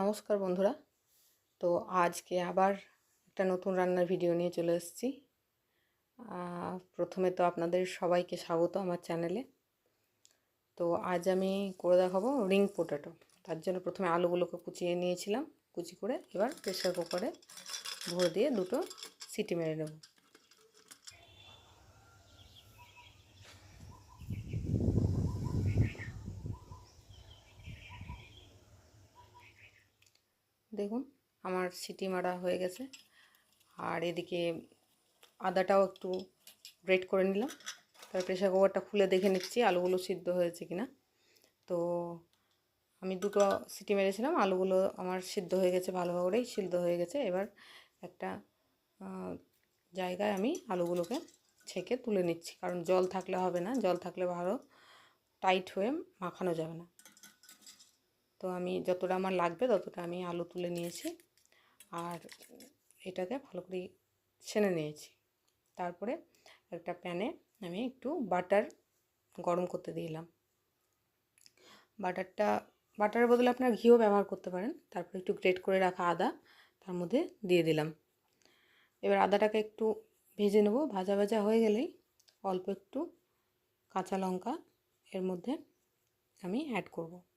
নমস্কার বন্ধুরা। তো আজকে আবার একটা নতুন রান্নার ভিডিও নিয়ে চলে এসেছি। প্রথমে তো আপনাদের সবাইকে স্বাগত আমার চ্যানেলে তো আজ আমি করে দেখাবো রিং পোটাটো তার জন্য প্রথমে আলুগুলোকে কুচিয়ে নিয়েছিলাম। কুচি করে এবার প্রেসার কুকারে ভরে দিয়ে দুটো সিটি মেরে নেব। দেখুন, আমার সিটি মারা হয়ে গেছে। আর এদিকে আদাটাও একটু গ্রেট করে নিলাম। তার প্রেশার কুকারটা খুলে দেখে নিচ্ছি আলুগুলো সিদ্ধ হয়েছে কিনা তো আমি দুটো সিটি মেরেছিলাম, আলুগুলো আমার সিদ্ধ হয়ে গেছে ভালোভাবেই, সিদ্ধ হয়ে গেছে। এবার একটা জায়গায় আমি আলুগুলোকে ছেঁকে তুলে নিচ্ছি। কারণ জল থাকলে হবে না, জল থাকলে ভালো টাইট হয়ে মাখানো যাবে না। তো আমি যতটা আমার লাগবে ততটা আমি আলু তুলে নিয়েছি। আর এটাকে ভালো করে ছেনে নিয়েছি। তারপরে একটা প্যানে আমি একটু বাটার গরম করতে দিলাম। বাটারটা, বাটারের বদলে আপনার ঘিও ব্যবহার করতে পারেন। তারপরে একটু গ্রেট করে রাখা আদা তার মধ্যে দিয়ে দিলাম। এবার আদাটাকে একটু ভেজে নেব। ভাজা ভাজা হয়ে গেলেই অল্প একটু কাঁচা লঙ্কা এর মধ্যে আমি অ্যাড করব।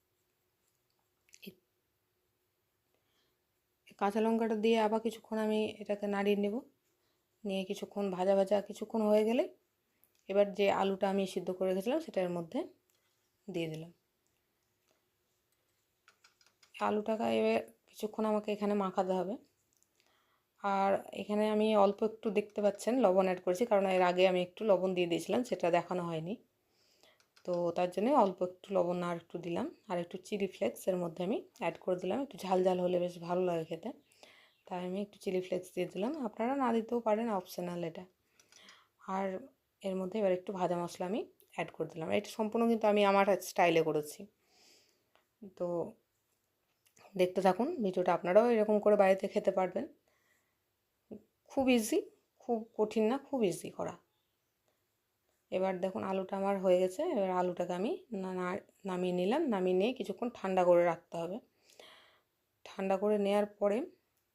কাঁচা লঙ্কাটা দিয়ে আবার কিছুক্ষণ আমি এটাকে নাড়িয়ে নেব। নিয়ে কিছুক্ষণ ভাজা ভাজা কিছুক্ষণ হয়ে গেলে এবার যে আলুটা আমি সিদ্ধ করে রেখেছিলাম সেটার মধ্যে দিয়ে দিলাম। আলুটাকে এবার কিছুক্ষণ আমাকে এখানে মাখাতে হবে। আর এখানে আমি অল্প একটু দেখতে পাচ্ছেন, লবণ অ্যাড করেছি, কারণ এর আগে আমি একটু লবণ দিয়ে দিয়েছিলাম, সেটা দেখানো হয়নি। তো তার জন্য অল্প একটু লবণ আর একটু দিলাম। আর একটু চিলি ফ্লেক্স এর মধ্যে আমি অ্যাড করে দিলাম। একটু ঝাল ঝাল হলে বেশ ভালো লাগে খেতে। তাই আমি একটু চিলি ফ্লেক্স দিয়ে দিলাম। আপনারা না দিতেও পারেন অপশনাল এটা। আর এর মধ্যে এবার একটু ভাজা মশলা আমি অ্যাড করে দিলাম। এটা সম্পূর্ণ কিন্তু আমি আমার স্টাইলে করেছি। তো দেখতে থাকুন, ভিডিওটা আপনারাও এরকম করে বাড়িতে খেতে পারবেন। খুব ইজি খুব কঠিন না, খুব ইজি করা। এবার দেখুন আলুটা আমার হয়ে গেছে, এবার আলুটাকে আমি নামিয়ে নিলাম, নামিয়ে নিয়ে কিছুক্ষণ ঠান্ডা করে রাখতে হবে। ঠান্ডা করে নেওয়ার পরে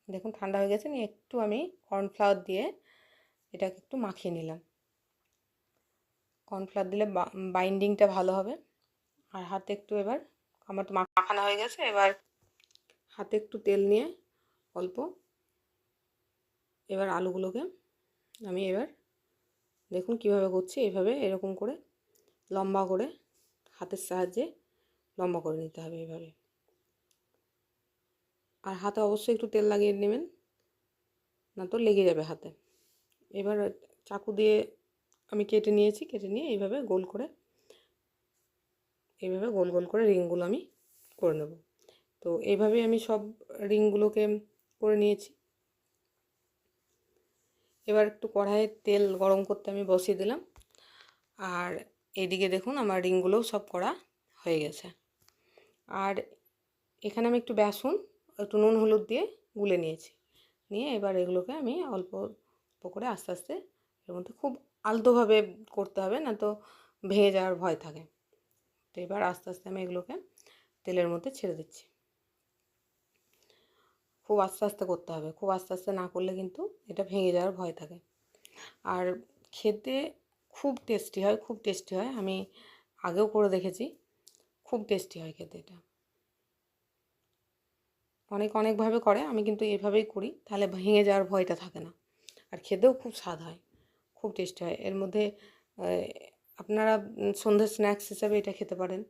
দেখুন ঠান্ডা হয়ে গেছে, নিয়ে একটু আমি কর্নফ্লাওয়ার দিয়ে এটাকে একটু মাখিয়ে নিলাম। কর্নফ্লাওয়ার দিলে বাইন্ডিংটা ভালো হবে। আর হাতে একটু এবার, আমার তো মাখানো হয়ে গেছে, এবার হাতে একটু তেল নিয়ে অল্প এবার আলুগুলোকে আমি এবার দেখুন কীভাবে করছি এইভাবে এরকম করে লম্বা করে হাতের সাহায্যে লম্বা করে নিতে হবে এভাবে। আর হাতে অবশ্যই একটু তেল লাগিয়ে নেবেন, না তো লেগে যাবে হাতে। এবার চাকু দিয়ে আমি কেটে নিয়েছি, কেটে নিয়ে এইভাবে গোল করে, এইভাবে গোল গোল করে রিংগুলো আমি করে নেব। তো এইভাবে আমি সব রিংগুলোকে করে নিয়েছি। এবার একটু কড়াইয়ে তেল গরম করতে আমি বসিয়ে দিলাম। আর এদিকে দেখুন আমার রিংগুলোও সব করা হয়ে গেছে। আর এখানে আমি একটু বেসন, একটু নুন, হলুদ দিয়ে গুলে নিয়েছি। নিয়ে এবার এগুলোকে আমি অল্প অল্প করে আস্তে আস্তে এর মধ্যে খুব আলতোভাবে করতে হবে না তো ভেঙে যাওয়ার ভয় থাকে। তো এবার আস্তে আস্তে আমি এগুলোকে তেলের মধ্যে ছেড়ে দিচ্ছি। খুব আস্তে আস্তে করতে হবে। খুব আস্তে আস্তে না করলে কিন্তু এটা ভেঙে যাওয়ার ভয় থাকে। আর খেতে খুব টেস্টি হয়, খুব টেস্টি হয়। আমি আগেও করে দেখেছি, খুব টেস্টি হয় খেতে এটা। অনেক অনেকভাবে করে, আমি কিন্তু এভাবেই করি, তাহলে ভেঙে যাওয়ার ভয়টা থাকে না। আর খেতেও খুব স্বাদ হয়, খুব টেস্টি হয়। এর মধ্যে আপনারা সন্ধ্যে স্ন্যাক্স হিসাবে এটা খেতে পারেন।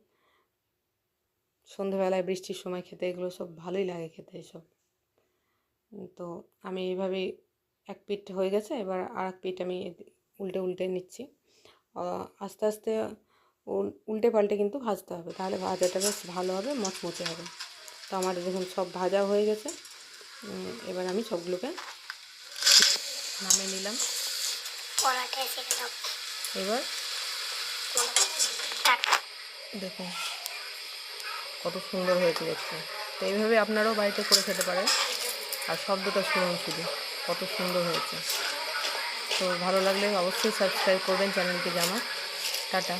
সন্ধ্যেবেলায় বৃষ্টির সময় খেতে এগুলো সব ভালোই লাগে খেতে এসব। তো আমি এইভাবেই এক পিঠ হয়ে গেছে এবার আর এক পিঠ আমি উল্টে উল্টে নিচ্ছি। আস্তে আস্তে উল্টে পাল্টে কিন্তু ভাজতে হবে তাহলে ভাজাটা বেশ ভালো হবে মচমচে হবে। তো আমার দেখুন সব ভাজা হয়ে গেছে। এবার আমি সবগুলোকে নামিয়ে নিলাম। এবার দেখুন কত সুন্দর হয়েছে দেখতে। তো এইভাবে আপনারাও বাড়িতে করে খেতে পারেন। আর শব্দটা শুনুন শুধু, কত সুন্দর হয়েছে। তো ভালো লাগলে অবশ্যই সাবস্ক্রাইব করবেন চ্যানেলকে জামা টাটা।